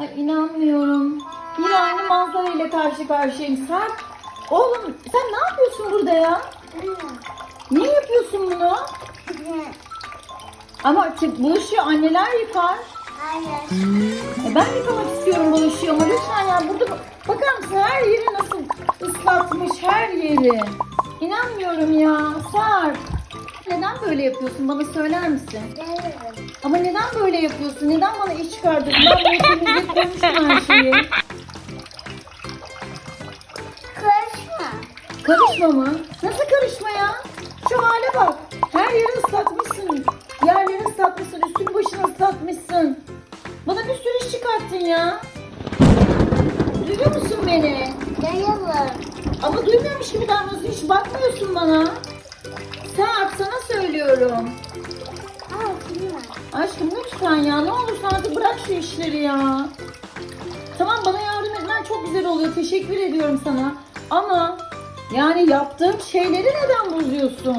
Ay inanmıyorum. Yine aynı manzara ile karşı karşıyayım. Sarp. Oğlum sen ne yapıyorsun burada ya? Niye yapıyorsun bunu? Ama ki bulaşığı anneler yıkar. Hayır. E ben yıkamak istiyorum bulaşığı ama lütfen ya burada bak- bakar mısın her yeri nasıl ıslatmış her yeri. İnanmıyorum ya. Sarp. Neden böyle yapıyorsun bana söyler misin? Gelirim. Ama neden böyle yapıyorsun? Neden bana iş çıkardın? Ben böyle temizlik koymuştum her şeyi. Karışma. Karışma mı? Nasıl karışma ya? Şu hale bak. Her yeri ıslatmışsın. Yerleri ıslatmışsın. Üstünü başını ıslatmışsın. Bana bir sürü iş çıkarttın ya. Duyuyor musun beni? Gelirim. Ama duymuyormuş gibi davranıyorsun. Hiç bakmıyorsun bana istiyorum. Aa, Aşkım lütfen ya ne olur artık bırak şu işleri ya. Tamam bana yardım etmen çok güzel oluyor. Teşekkür ediyorum sana. Ama yani yaptığım şeyleri neden bozuyorsun?